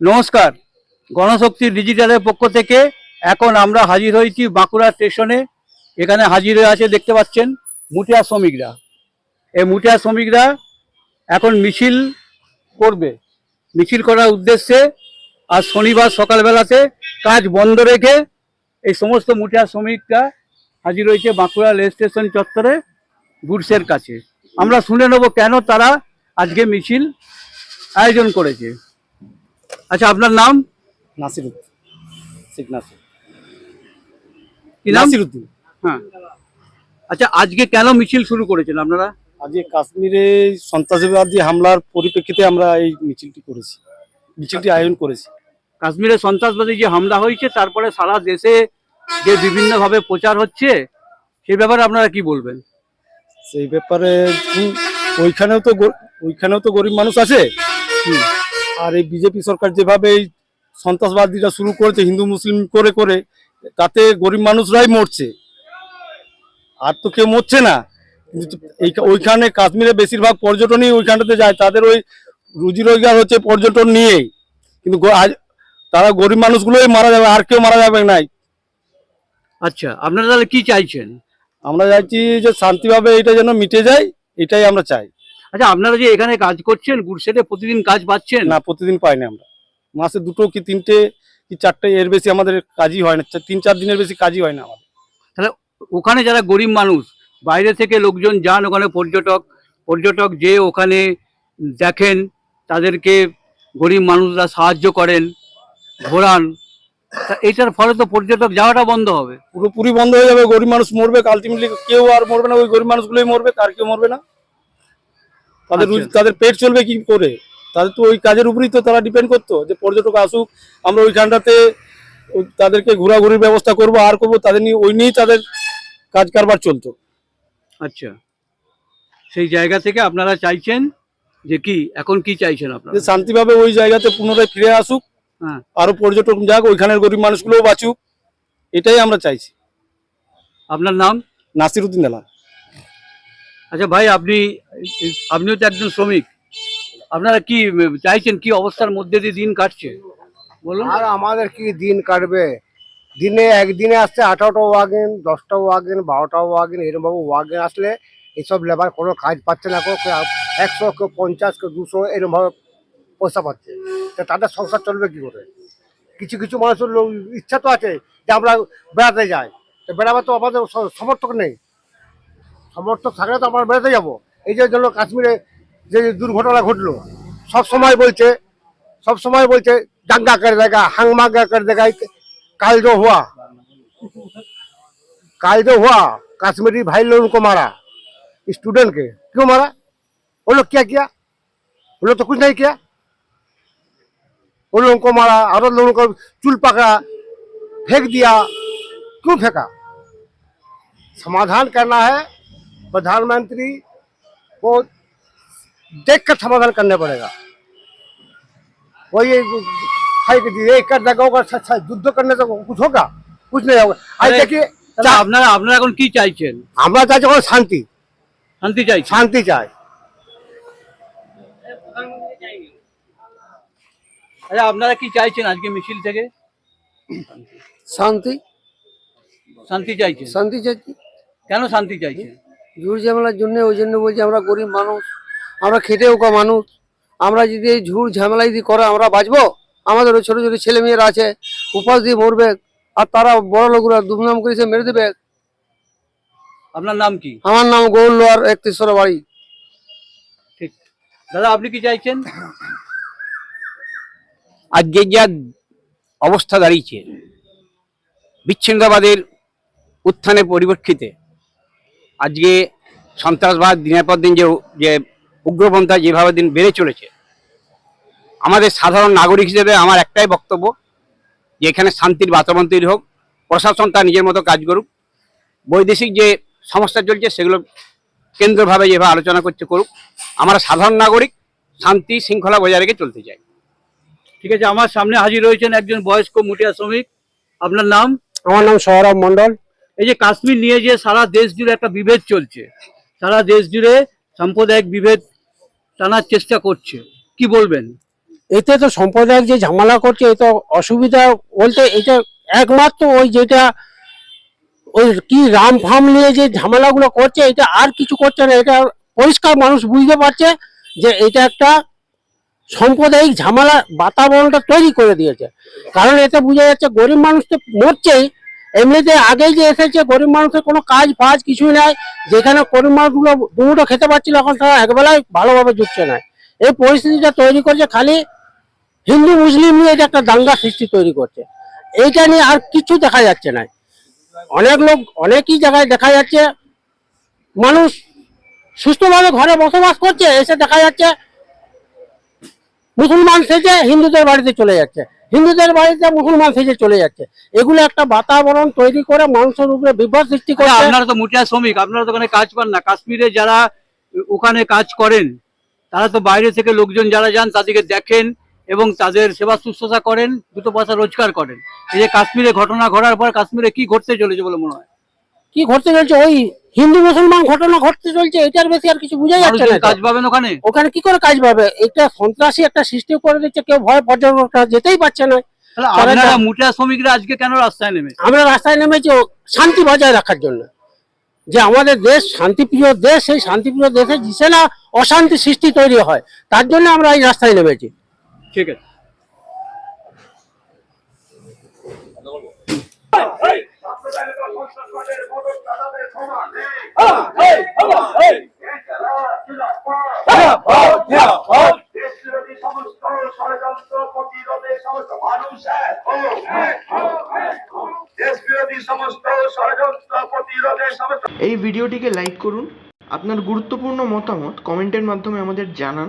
নমস্কার। গণশক্তি ডিজিটালের পক্ষ থেকে এখন আমরা হাজির হয়েছি বাঁকুড়া স্টেশনে। এখানে হাজির হয়ে আছে দেখতে পাচ্ছেন মুটিয়া শ্রমিকরা। এই মুটিয়া শ্রমিকরা এখন মিছিল করবে। মিছিল করার উদ্দেশ্যে আজ শনিবার সকালবেলাতে কাজ বন্ধ রেখে এই সমস্ত মুঠিয়া শ্রমিকরা হাজির হয়েছে বাঁকুড়া রেল স্টেশন চত্বরে গুডসের কাছে। আমরা শুনে নেব কেন তারা আজকে মিছিল আয়োজন করেছে। আচ্ছা আপনার নাম? নাসিরুদ্দিন। শেখ নাসির। কি নাসিরুদ্দিন। হ্যাঁ। আচ্ছা আজকে কেন মিছিল শুরু করেছেন আপনারা? আজকে কাশ্মীরে সন্ত্রাসবাদী হামলার পরিপ্রেক্ষিতে আমরা এই মিছিলটি করেছি মিছিলটি আয়োজন করেছি। কাশ্মীরে সন্ত্রাসবাদী যে হামলা হয়েছে তারপরে সারা দেশে যে বিভিন্নভাবে প্রচার হচ্ছে সেই ব্যাপারে আপনারা কি বলবেন? সেই ব্যাপারে ওইখানেও তো ওইখানেও তো গরিব মানুষ আছে। আর এই বিজেপি সরকার যেভাবে এই সন্ত্রাসবাদীরা শুরু করেছে হিন্দু মুসলিম করে করে তাতে গরিব মানুষরাই মরছে। আর তো কেউ মরছে না। ওইখানে কাশ্মীরে বেশিরভাগ পর্যটনই ওইখানটাতে যায়। তাদের ওই রুজি রোজগার হচ্ছে পর্যটন নিয়েই। কিন্তু আজ তারা গরিব মানুষগুলোই মারা যাবে আর কেউ মারা যাবে নাই। আচ্ছা আপনারা তাহলে কি চাইছেন? আমরা চাইছি যে শান্তিভাবে এটা যেন মিটে যায় এটাই আমরা চাই। আচ্ছা আপনারা যে এখানে কাজ করছেন গুডসেটে প্রতিদিন কাজ পাচ্ছেন? না প্রতিদিন পাই না আমরা। মাসে দুটো কি তিনটে কি চারটে এর বেশি আমাদের কাজই হয় না। তিন চার দিনের বেশি কাজই হয় না আমাদের। তাহলে ওখানে যারা গরিব মানুষ বাইরে থেকে লোকজন যান ওখানে পর্যটক পর্যটক যে ওখানে দেখেন তাদেরকে গরিব মানুষরা সাহায্য করেন ঘোরান। এটার ফলে তো পর্যটক যাওয়াটা বন্ধ হবে। পুরোপুরি বন্ধ হয়ে যাবে গরিব মানুষ মরবে আলটিমেটলি কেউ আর মরবে না ওই গরিব মানুষগুলোই মরবে তার কেউ মরবে না। তাদের আচ্ছা। তাদের পেট চলবে কি করে? তাদের তো ওই কাজের উপরেই তো তারা ডিপেন্ড করতো যে পর্যটক আসুক আমরা ওইখানটাতে ওই- তাদেরকে ঘোরাঘুরির ব্যবস্থা করব আর করব তাদের নিয়ে ওই নিয়েই তাদের কাজ কারবার চলতো। আচ্ছা। সেই জায়গা থেকে আপনারা চাইছেন যে কি? এখন কি চাইছেন আপনারা? যে শান্তিভাবে ওই জায়গাতে পুনরায় ফিরে আসুক হ্যাঁ। আরও পর্যটক যাক ওইখানের গরিব মানুষগুলোও বাঁচুক এটাই আমরা চাইছি। আপনার নাম? নাসিরুদ্দিন দালাল। আচ্ছা ভাই আপনি আপনিও তো একজন শ্রমিক। আপনারা কি চাইছেন কি অবস্থার মধ্যে দিয়ে দিন কাটছে? বলুন। আর আমাদের কি দিন কাটবে? দিনে একদিনে আসছে আঠারোটা ওয়াগেন, দশটা ওয়াগেন, বারোটা ওয়াগেন এরকমভাবে ওয়াগেন আসলে এইসব লেবার কোনো কাজ পাচ্ছে না কেউ একশো, কেউ পঞ্চাশ, কেউ দুশো, এরকমভাবে পয়সা পাচ্ছে। তা তাদের সংসার চলবে কী করে? কিছু কিছু মানুষের লোক, ইচ্ছা তো আছে যে আমরা বেড়াতে যাই। তো বেড়াবার তো আমাদের সমর্থক নেই। সমর্থক থাকলে তো আমরা বেড়াতে যাব। এই যে জন্য কাশ্মীরে যে দুর্ঘটনা ঘটলো, সব সময় বলছে, সব সময় বলছে দাঙ্গা করে দেখা হাংমাঙ্গা করে দেখায় कल जो हुआ, कल जो हुआ, कश्मीरी भाई लोगों को मारा स्टूडेंट के। क्यों मारा? वो लोग क्या किया? वो लोग तो कुछ नहीं किया। उन लोगों को मारा औरत लोगों को चूल पकड़ा, फेंक दिया। क्यों फेंका? समाधान करना है। प्रधानमंत्री को देख कर समाधान करना पड़ेगा। वही है कि ये कर देगा होगा स- स- युद्ध करने से कुछ होगा कुछ नहीं होगा आज अरे, देखिए তাহলে আপনারা আপনারা এখন কি চাইছেন আমরা চাইছি ওখানে শান্তি শান্তি চাইছেন শান্তি চাই আচ্ছা আপনারা কি চাইছেন আজকে মিছিল থেকে শান্তি শান্তি চাইছেন শান্তি চাচ্ছি কেন শান্তি চাইছেন ঝুড় ঝামেলার জন্য ওই জন্য বলছি আমরা গরিব মানুষ আমরা খেটে ওকা মানুষ আমরা যদি এই ঝুড় ঝামেলা যদি করে আমরা বাঁচবো আমাদের ওই ছোট ছোট ছেলে মেয়েরা আছে উপাস দিয়ে মরবে আর তারা বড় লোকরা দুমনাম করে সে মেরে দেবে। আপনার নাম কি? আমার নাম গৌর লোয়ার একত্রিশশো বাড়ি। ঠিক। দাদা আপনি কি চাইছেন? আজকে যা অবস্থা দাঁড়িয়েছে বিচ্ছিন্নতাবাদের উত্থানের পরিপ্রেক্ষিতে আজকে সন্ত্রাসবাদ দিনের পর দিন যে যে উগ্রপন্থা যেভাবে দিন বেড়ে চলেছে আমাদের সাধারণ নাগরিক হিসেবে আমার একটাই বক্তব্য যে এখানে শান্তির বাতাবরণ তৈরি হোক প্রশাসন তার নিজের মতো কাজ করুক বৈদেশিক যে সমস্যা চলছে সেগুলো কেন্দ্রভাবে যেভাবে আলোচনা করছে করুক আমরা সাধারণ নাগরিক শান্তি শৃঙ্খলা বজায় রেখে চলতে চাই। ঠিক আছে আমার সামনে হাজির রয়েছেন একজন বয়স্ক মুটিয়া শ্রমিক। আপনার নাম? আমার নাম সৌরভ মন্ডল এই যে কাশ্মীর নিয়ে যে সারা দেশ জুড়ে একটা বিভেদ চলছে সারা দেশ জুড়ে সাম্প্রদায়িক বিভেদ টানার চেষ্টা করছে কি বলবেন? এতে তো সম্প্রদায়ের যে ঝামেলা করছে, এতে অসুবিধা বলতে এটা একমাত্র ওই যেটা ওই কি রাম ফাম নিয়ে যে ঝামেলাগুলো করছে, এটা আর কিছু করছে না। এটা পরিষ্কার মানুষ বুঝতে পারছে যে এটা একটা সাম্প্রদায়িক ঝামেলা বাতাবরণটা তৈরি করে দিয়েছে। কারণ এতে বোঝা যাচ্ছে গরিব মানুষ তো মরছেই। এমনিতে আগেই যে এসেছে গরিব মানুষের কোনো কাজ ফাজ কিছুই নাই। যেখানে গরিব মানুষগুলো দুটো খেতে পারছিল, এখন তারা একবেলায় ভালোভাবে জুটছে না। এই পরিস্থিতিটা তৈরি করছে খালি হিন্দু মুসলিম নিয়ে এটা একটা দাঙ্গা সৃষ্টি তৈরি করছে এইটা নিয়ে আর কিছু দেখা যাচ্ছে না। অনেক লোক অনেকই জায়গায় দেখা যাচ্ছে মানুষ সুস্থভাবে ঘরে বসবাস করছে এসে দেখা যাচ্ছে মুসলমান সেজে হিন্দুদের বাড়িতে চলে যাচ্ছে। হিন্দুদের বাড়িতে মুসলমান সেজে চলে যাচ্ছে। এগুলো একটা বাতাবরণ তৈরি করে মানুষের উপরে বিভ্রাট সৃষ্টি করে আপনারা তো মুটিয়া শ্রমিক আপনারা তো ওখানে কাজ পান না। কাশ্মীরে যারা ওখানে কাজ করেন তারা তো বাইরে থেকে লোকজন যারা যান তাদেরকে দেখেন। এবং তাদের সেবা শুশ্রূষা করেন দুটো পয়সা রোজগার করেন। এই যে কাশ্মীরে ঘটনা ঘটার পর কাশ্মীরে কি ঘটতে চলেছে বলে মনে হয়? কি ঘটতে চলছে? ওই হিন্দু মুসলমান ঘটনা ঘটতে চলছে এটার বেশি আর কিছু বোঝা যাচ্ছে না কাজ পাবেন ওখানে? ওখানে কি করে কাজ পাবে? এটা সন্ত্রাসী একটা সৃষ্টি করে দিচ্ছে কেউ ভয় পর্যটকরা যেতেই পারছে না। আপনারা শ্রমিকরা আজকে কেন রাস্তায় নেমে? আমরা রাস্তায় নেমেছি শান্তি বজায় রাখার জন্য। যে আমাদের দেশ শান্তিপ্রিয় দেশ সেই শান্তিপ্রিয় দেশে না অশান্তি সৃষ্টি তৈরি হয় তার জন্য আমরা এই রাস্তায় নেমেছি। ঠিক আছে। এই ভিডিওটিকে লাইক করুন। আপনার গুরুত্বপূর্ণ মতামত কমেন্টের মাধ্যমে আমাদের জানান।